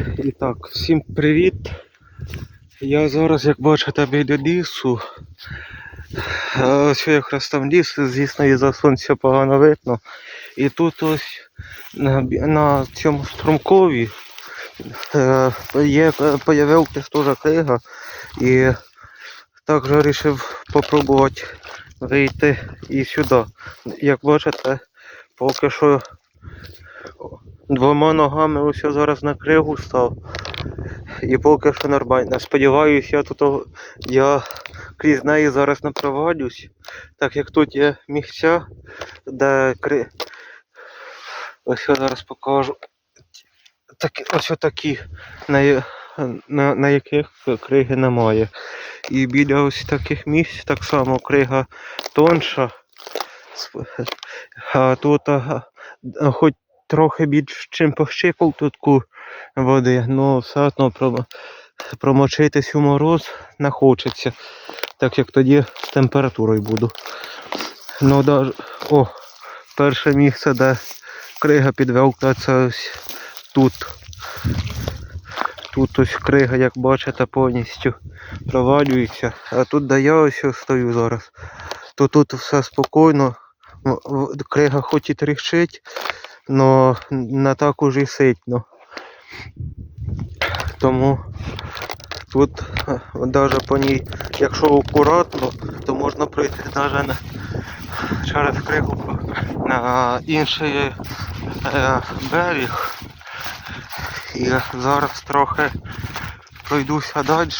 І так, всім привіт. Я зараз, як бачите, біля лісу. Е, Ось якраз там ліс, звісно, і за сонця погано видно. І тут ось на, на цьому струмкові е, є, появився теж крига. І також вирішив попробувати вийти і сюди. Як бачите, поки що двома ногами ось я зараз на кригу став. І поки що нормально. Сподіваюсь, я тут я крізь неї зараз не провалюсь, так як тут є місця, де кри. Ось я зараз покажу. Такі, ось такі, на, на, на яких криги немає. І біля ось таких місць так само крига тонша. А тут а, хоч трохи більш чим по щиколотку води, але все одно промочитись у мороз не хочеться, так як тоді з температурою буду. Ну о, перше місце, де крига підвелка, це ось тут. Тут ось крига, як бачите, повністю провалюється. А тут де я ось стою зараз, то тут все спокійно. Крига хоч і тріщить, але не так уже ситно. Тому тут навіть по ній, якщо акуратно, то можна пройти навіть на, через кригу на інший е, берег. І зараз трохи пройдуся далі,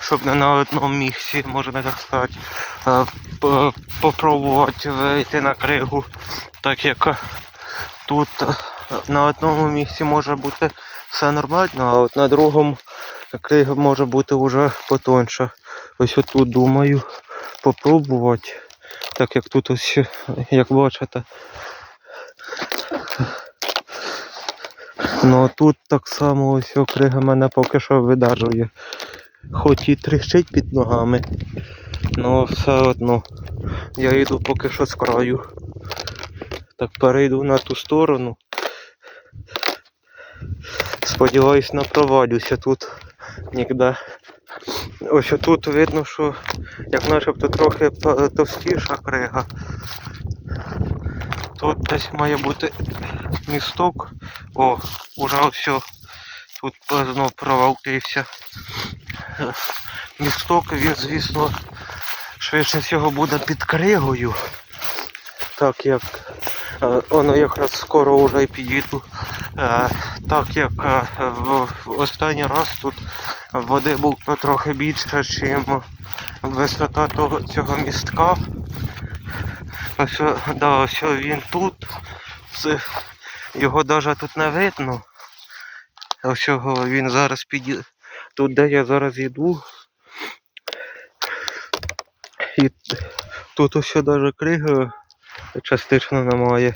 щоб не на одному місці, можна так сказати, е, попробувати вийти на кригу, так як е, тут е, на одному місці може бути все нормально, а от на другому крига може бути вже потонша. Ось отут думаю попробувати, так як тут ось, як бачите. Ну а тут так само ось о, крига мене поки що видержує. Хоч і тріщить під ногами, але все одно я йду поки що з краю. Так перейду на ту сторону. Сподіваюсь, не провалюся тут ніде. Ось тут видно, що як начебто трохи товстіша крига. Тут десь має бути місток. О, уже все. Тут знов провалився. Місток, він, звісно, швидше всього буде під кригою. Так як воно якраз скоро вже підійду. Е, Так як е, в останній раз тут води було трохи більше, ніж висота того, цього містка. Ось, е, да, ось він тут. Це, його навіть тут не видно. Ось він зараз піді... Тут де я зараз йду. І тут ось навіть криги частично немає.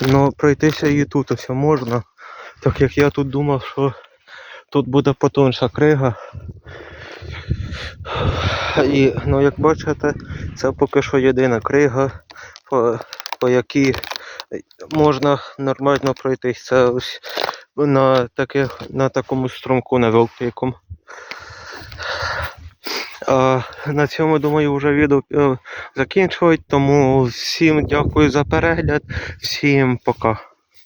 Ну пройтися і тут ось можна. Так як я тут думав, що тут буде потонша крига. І ну як бачите, це поки що єдина крига, по, по якій можна нормально пройтись. Це ось на, таких, на такому струмку невеликому. На цьому думаю вже відео закінчують. Тому всім дякую за перегляд, всім пока.